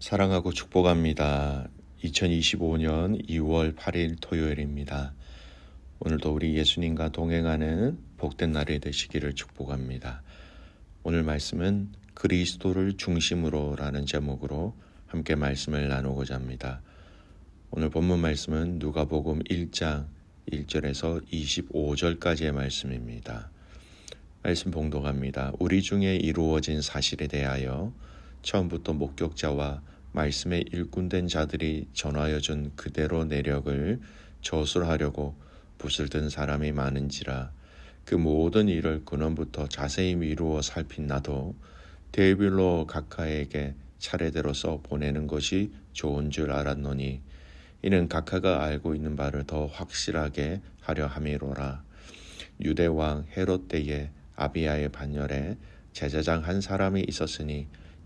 사랑하고 축복합니다. 2025년 2월 8일 토요일입니다. 오늘도 우리 예수님과 동행하는 복된 날이 되시기를 축복합니다. 오늘 말씀은 그리스도를 중심으로라는 제목으로 함께 말씀을 나누고자 합니다. 오늘 본문 말씀은 누가복음 1장 1절에서 25절까지의 말씀입니다. 말씀 봉독합니다. 우리 중에 이루어진 사실에 대하여 처음부터 목격자와 말씀에 일꾼된 자들이 전하여 준 그대로 내력을 저술하려고 붓을 든 사람이 많은지라 그 모든 일을 근원부터 자세히 미루어 살핀 나도 데빌로 각하에게 차례대로 써 보내는 것이 좋은 줄 알았노니 이는 각하가 알고 있는 바를 더 확실하게 하려 함이로라. 유대 왕 헤롯 때에 아비야의 반열에 제사장 한 사람이 있었으니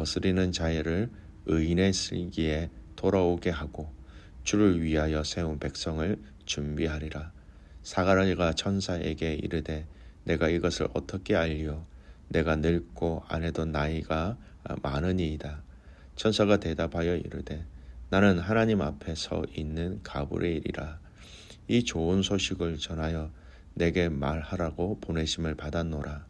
거스리는 자애를 의인의 슬기에 돌아오게 하고 주를 위하여 세운 백성을 준비하리라. 사가랴가 천사에게 이르되 내가 이것을 어떻게 알리오? 내가 늙고 아내도 나이가 많으니이다. 천사가 대답하여 이르되 나는 하나님 앞에 서 있는 가브리엘이라. 이 좋은 소식을 전하여 내게 말하라고 보내심을 받았노라.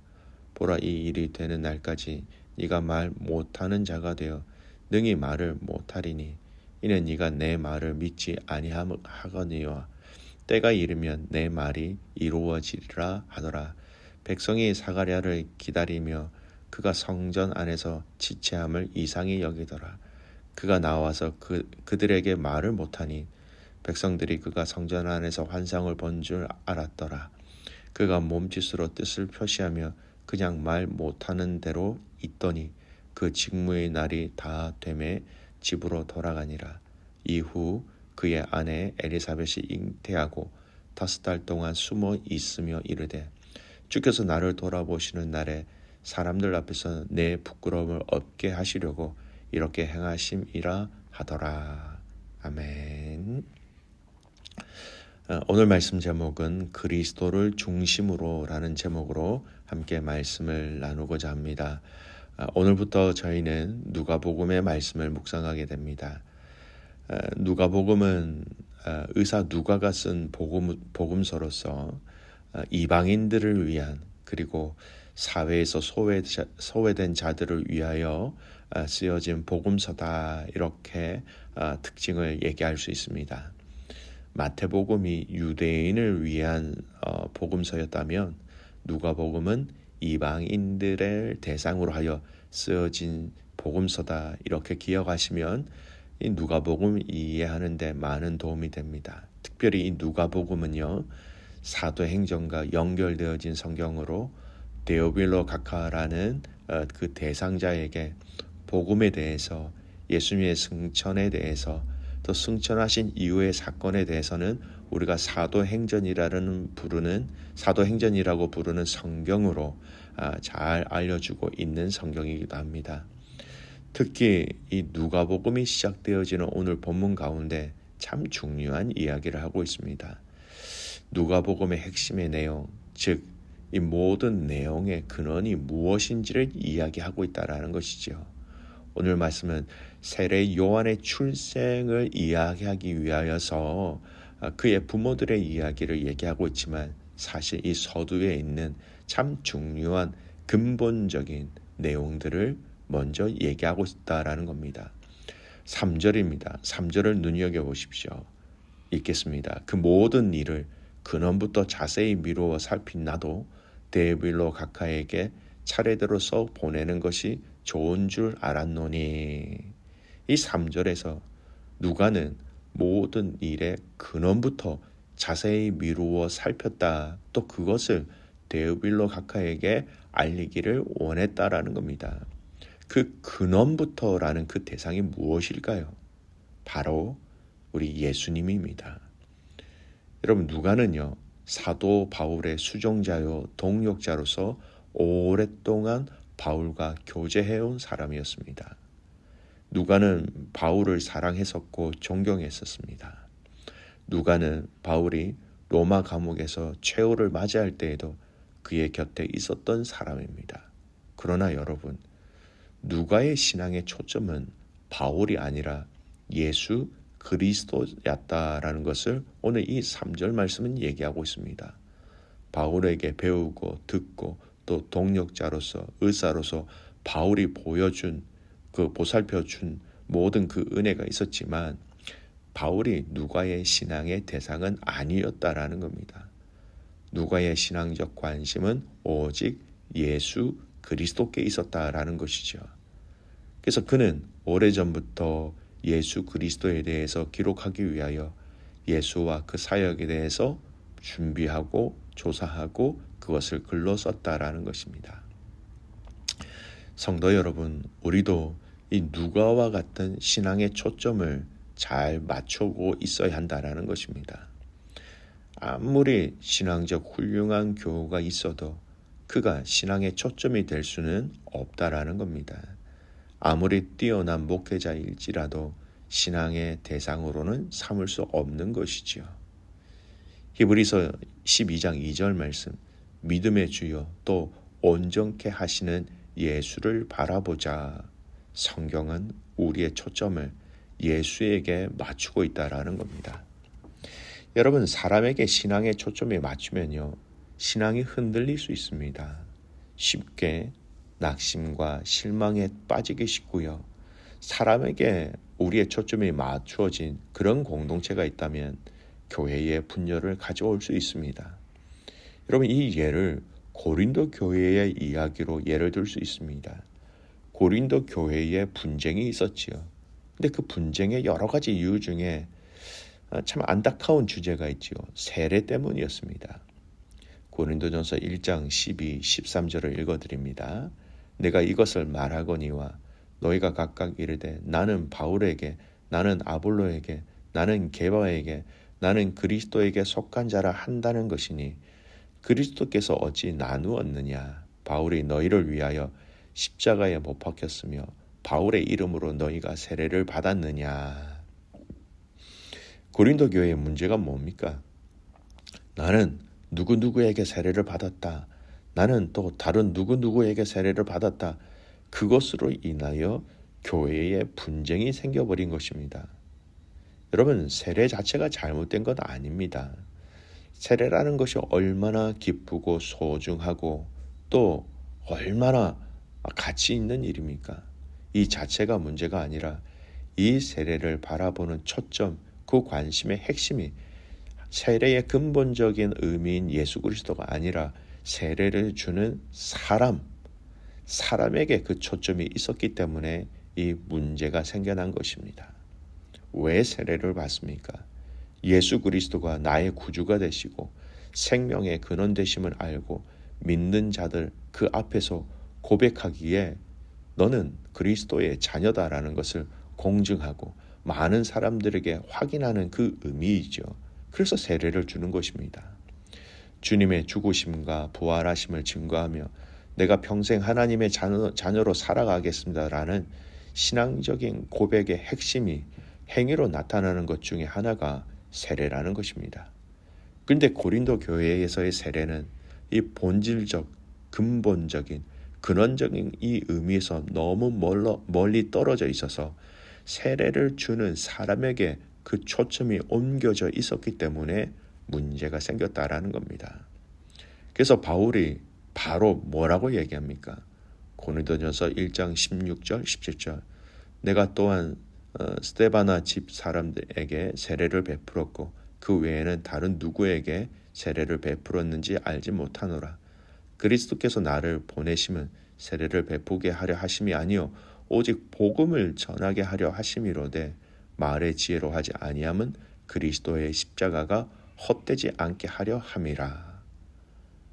보라 이 일이 되는 날까지 네가 말 못하는 자가 되어 능히 말을 못하리니 이는 네가 내 말을 믿지 아니하거니와 때가 이르면 내 말이 이루어지리라 하더라. 백성이 사가랴를 기다리며 그가 성전 안에서 지체함을 이상히 여기더라. 그가 나와서 그, 그들에게 말을 못하니 백성들이 그가 성전 안에서 환상을 본 줄 알았더라. 그가 몸짓으로 뜻을 표시하며 그냥 말 못하는 대로 있더니 그 직무의 날이 다 되매 집으로 돌아가니라. 이후 그의 아내 엘리사벳이 잉태하고 다섯 달 동안 숨어 있으며 이르되 주께서 나를 돌아보시는 날에 사람들 앞에서 내 부끄러움을 없게 하시려고 이렇게 행하심이라 하더라. 아멘. 어, 오늘 말씀 제목은 그리스도를 중심으로라는 제목으로 함께 말씀을 나누고자 합니다. 어, 오늘부터 저희는 누가복음의 말씀을 묵상하게 됩니다. 어, 누가복음은 의사 누가가 쓴 복음, 복음서로서 이방인들을 위한 그리고 사회에서 소외, 소외된 자들을 위하여 쓰여진 복음서다 이렇게 특징을 얘기할 수 있습니다. 마태복음이 유대인을 위한 어, 복음서였다면 누가복음은 이방인들의 대상으로 하여 쓰여진 복음서다 이렇게 기억하시면 이 누가복음 이해하는데 많은 도움이 됩니다. 특별히 이 누가복음은요 사도행전과 연결되어진 성경으로 데오빌로 가카라는 어, 그 대상자에게 복음에 대해서 예수님의 승천에 대해서 또 승천하신 이후의 사건에 대해서는 우리가 사도행전이라는 부르는 사도행전이라고 부르는 성경으로 아, 잘 알려주고 있는 성경이기도 합니다. 특히 이 누가복음이 시작되어지는 오늘 본문 가운데 참 중요한 이야기를 하고 있습니다. 누가복음의 핵심의 내용, 즉 이 모든 내용의 근원이 무엇인지를 이야기하고 있다라는 것이죠. 오늘 말씀은 세례 요한의 출생을 이야기하기 위하여서 그의 부모들의 이야기를 얘기하고 있지만 사실 이 서두에 있는 참 중요한 근본적인 내용들을 먼저 얘기하고 있다라는 겁니다. 3절입니다. 3절을 눈여겨 보십시오. 읽겠습니다. 그 모든 일을 근원부터 자세히 미루어 살핀 나도 데빌로 각하에게 차례대로 써 보내는 것이 좋은 줄 알았노니 이 3절에서 누가는 모든 일의 근원부터 자세히 미루어 살폈다. 또 그것을 데우빌로 각하에게 알리기를 원했다라는 겁니다. 그 근원부터라는 그 대상이 무엇일까요? 바로 우리 예수님입니다. 여러분 누가는요 사도 바울의 수종자요 동역자로서 오랫동안 바울과 교제해온 사람이었습니다. 누가는 바울을 사랑했었고 존경했었습니다. 누가는 바울이 로마 감옥에서 최후를 맞이할 때에도 그의 곁에 있었던 사람입니다. 그러나 여러분, 누가의 신앙의 초점은 바울이 아니라 예수 그리스도였다라는 것을 오늘 이 3절 말씀은 얘기하고 있습니다. 바울에게 배우고 듣고 또 동력자로서 의사로서 바울이 보여준 그 보살펴 준 모든 그 은혜가 있었지만 바울이 누가의 신앙의 대상은 아니었다라는 겁니다. 누가의 신앙적 관심은 오직 예수 그리스도께 있었다라는 것이죠. 그래서 그는 오래전부터 예수 그리스도에 대해서 기록하기 위하여 예수와 그 사역에 대해서 준비하고 조사하고 그것을 글로 썼다라는 것입니다. 성도 여러분, 우리도 이 누가와 같은 신앙의 초점을 잘 맞추고 있어야 한다라는 것입니다. 아무리 신앙적 훌륭한 교우가 있어도 그가 신앙의 초점이 될 수는 없다라는 겁니다. 아무리 뛰어난 목회자일지라도 신앙의 대상으로는 삼을 수 없는 것이지요. 히브리서 12장 2절 말씀 믿음의 주여 또 온전케 하시는 예수를 바라보자. 성경은 우리의 초점을 예수에게 맞추고 있다라는 겁니다. 여러분 사람에게 신앙의 초점이 맞추면요 신앙이 흔들릴 수 있습니다. 쉽게 낙심과 실망에 빠지기 쉽고요. 사람에게 우리의 초점이 맞추어진 그런 공동체가 있다면 교회의 분열을 가져올 수 있습니다. 여러분 이 예를 고린도 교회의 이야기로 예를 들 수 있습니다. 고린도 교회에 분쟁이 있었지요. 근데 그 분쟁의 여러 가지 이유 중에 참 안타까운 주제가 있지요. 세례 때문이었습니다. 고린도전서 1장 12, 13절을 읽어드립니다. 내가 이것을 말하거니와 너희가 각각 이르되 나는 바울에게 나는 아볼로에게 나는 게바에게 나는 그리스도에게 속한 자라 한다는 것이니 그리스도께서 어찌 나누었느냐 바울이 너희를 위하여 십자가에 못 박혔으며 바울의 이름으로 너희가 세례를 받았느냐 고린도 교회의 문제가 뭡니까? 나는 누구누구에게 세례를 받았다. 나는 또 다른 누구누구에게 세례를 받았다. 그것으로 인하여 교회에 분쟁이 생겨버린 것입니다. 여러분, 세례 자체가 잘못된 것 아닙니다. 세례라는 것이 얼마나 기쁘고 소중하고 또 얼마나 가치 있는 일입니까? 이 자체가 문제가 아니라 이 세례를 바라보는 초점, 그 관심의 핵심이 세례의 근본적인 의미인 예수 그리스도가 아니라 세례를 주는 사람, 사람에게 그 초점이 있었기 때문에 이 문제가 생겨난 것입니다. 왜 세례를 받습니까? 예수 그리스도가 나의 구주가 되시고 생명의 근원 되심을 알고 믿는 자들 그 앞에서 고백하기에 너는 그리스도의 자녀다라는 것을 공증하고 많은 사람들에게 확인하는 그 의미이죠. 그래서 세례를 주는 것입니다. 주님의 죽으심과 부활하심을 증거하며 내가 평생 하나님의 자녀, 자녀로 살아가겠습니다라는 신앙적인 고백의 핵심이 행위로 나타나는 것 중에 하나가 세례라는 것입니다. 근데 고린도 교회에서의 세례는 이 본질적, 근본적인, 근원적인 이 의미에서 너무 멀러, 멀리 떨어져 있어서 세례를 주는 사람에게 그 초점이 옮겨져 있었기 때문에 문제가 생겼다라는 겁니다. 그래서 바울이 바로 뭐라고 얘기합니까? 고린도전서 1장 16절 17절 내가 또한 어, 스테바나 집 사람들에게 세례를 베풀었고 그 외에는 다른 누구에게 세례를 베풀었는지 알지 못하노라. 그리스도께서 나를 보내시면 세례를 베푸게 하려 하심이 아니요 오직 복음을 전하게 하려 하심이로되 말의 지혜로 하지 아니함은 그리스도의 십자가가 헛되지 않게 하려 함이라.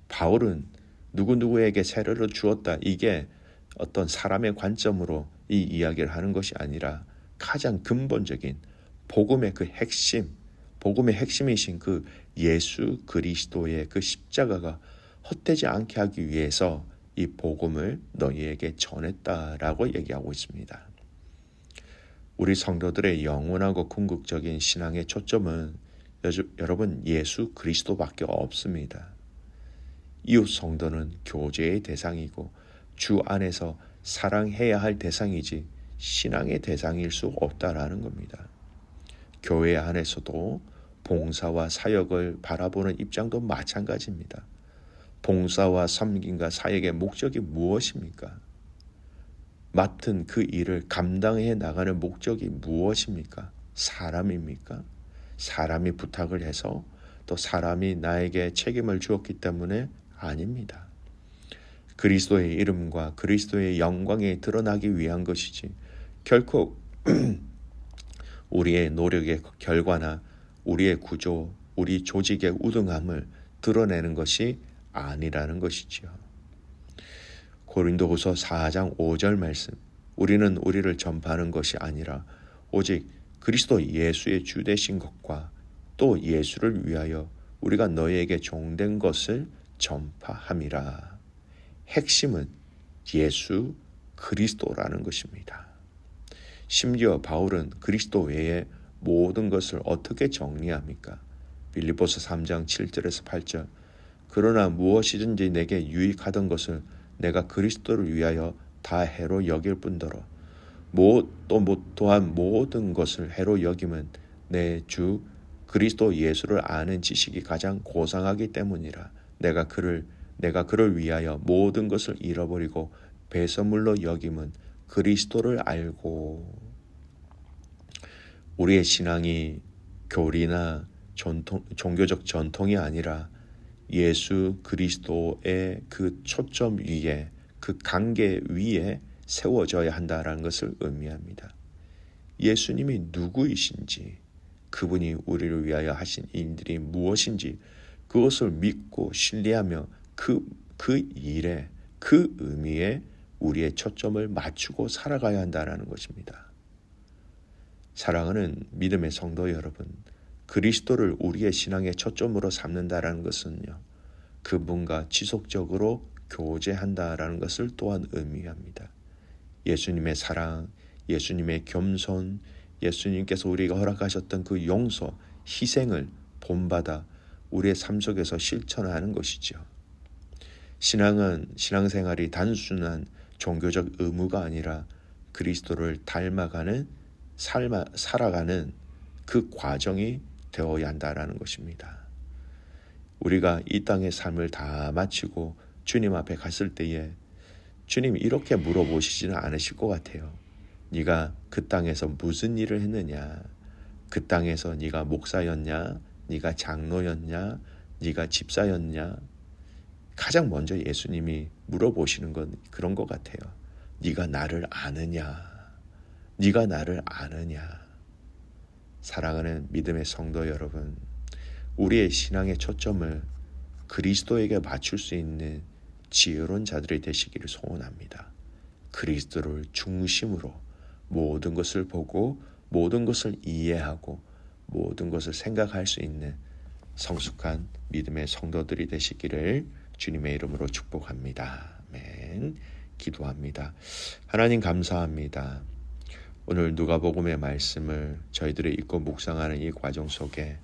바울은 누구누구에게 세례를 주었다. 이게 어떤 사람의 관점으로 이 이야기를 하는 것이 아니라 가장 근본적인 복음의 그 핵심, 복음의 핵심이신 그 예수 그리스도의 그 십자가가 헛되지 않게 하기 위해서 이 복음을 너희에게 전했다라고 얘기하고 있습니다. 우리 성도들의 영원하고 궁극적인 신앙의 초점은 여러분 예수 그리스도밖에 없습니다. 이웃 성도는 교제의 대상이고 주 안에서 사랑해야 할 대상이지 신앙의 대상일 수 없다라는 겁니다. 교회 안에서도 봉사와 사역을 바라보는 입장도 마찬가지입니다. 봉사와 섬김과 사역의 목적이 무엇입니까? 맡은 그 일을 감당해 나가는 목적이 무엇입니까? 사람입니까? 사람이 부탁을 해서 또 사람이 나에게 책임을 주었기 때문에 아닙니다. 그리스도의 이름과 그리스도의 영광에 드러나기 위한 것이지 결코 우리의 노력의 결과나 우리의 구조, 우리 조직의 우등함을 드러내는 것이 아니라는 것이지요. 고린도후서 4장 5절 말씀. 우리는 우리를 전파하는 것이 아니라 오직 그리스도 예수의 주 되신 것과 또 예수를 위하여 우리가 너희에게 종된 것을 전파함이라. 핵심은 예수 그리스도라는 것입니다. 심지어 바울은 그리스도 외에 모든 것을 어떻게 정리합니까? 빌리보스 3장 7절에서 8절. 그러나 무엇이든지 내게 유익하던 것을 내가 그리스도를 위하여 다 해로 여길 뿐더러 또 또한 모든 것을 해로 여김은 내 주 그리스도 예수를 아는 지식이 가장 고상하기 때문이라 내가 그를 내가 그를 위하여 모든 것을 잃어버리고 배선물로 여김은 그리스도를 알고. 우리의 신앙이 교리나 전통, 종교적 전통이 아니라 예수 그리스도의 그 초점 위에 그 관계 위에 세워져야 한다라는 것을 의미합니다. 예수님이 누구이신지 그분이 우리를 위하여 하신 일들이 무엇인지 그것을 믿고 신뢰하며 그, 그 일에 그 의미에 우리의 초점을 맞추고 살아가야 한다는 것입니다. 사랑하는 믿음의 성도 여러분, 그리스도를 우리의 신앙의 초점으로 삼는다라는 것은요, 그분과 지속적으로 교제한다라는 것을 또한 의미합니다. 예수님의 사랑, 예수님의 겸손, 예수님께서 우리가 허락하셨던 그 용서, 희생을 본받아 우리의 삶 속에서 실천하는 것이죠. 신앙은 신앙생활이 단순한 종교적 의무가 아니라 그리스도를 닮아가는 삶아, 살아가는 그 과정이 되어야 한다라는 것입니다. 우리가 이 땅의 삶을 다 마치고 주님 앞에 갔을 때에 주님 이렇게 물어보시지는 않으실 것 같아요. 네가 그 땅에서 무슨 일을 했느냐? 그 땅에서 네가 목사였냐? 네가 장로였냐? 네가 집사였냐? 가장 먼저 예수님이 물어보시는 건 그런 것 같아요. 네가 나를 아느냐? 네가 나를 아느냐? 사랑하는 믿음의 성도 여러분, 우리의 신앙의 초점을 그리스도에게 맞출 수 있는 지혜로운 자들이 되시기를 소원합니다. 그리스도를 중심으로 모든 것을 보고 모든 것을 이해하고 모든 것을 생각할 수 있는 성숙한 믿음의 성도들이 되시기를 주님의 이름으로 축복합니다. 아멘. 기도합니다. 하나님 감사합니다. 오늘 누가복음의 말씀을 저희들이 읽고 묵상하는 이 과정 속에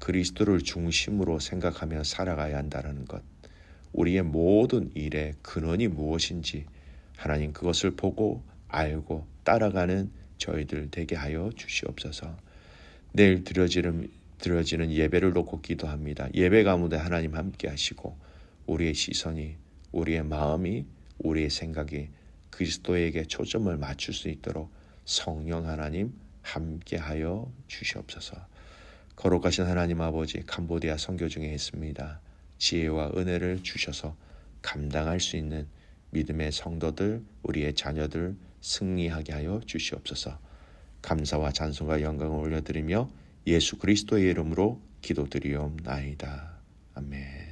그리스도를 중심으로 생각하며 살아가야 한다는 것. 우리의 모든 일의 근원이 무엇인지 하나님 그것을 보고 알고 따라가는 저희들 되게 하여 주시옵소서. 내일 드려지는 드려지는 예배를 놓고 기도합니다. 예배 가운데 하나님 함께 하시고 우리의 시선이 우리의 마음이 우리의 생각이 그리스도에게 초점을 맞출 수 있도록 성령 하나님 함께하여 주시옵소서. 거룩하신 하나님 아버지 캄보디아 선교 중에 있습니다. 지혜와 은혜를 주셔서 감당할 수 있는 믿음의 성도들, 우리의 자녀들 승리하게 하여 주시옵소서. 감사와 찬송과 영광을 올려드리며 예수 그리스도의 이름으로 기도드리옵나이다. 아멘.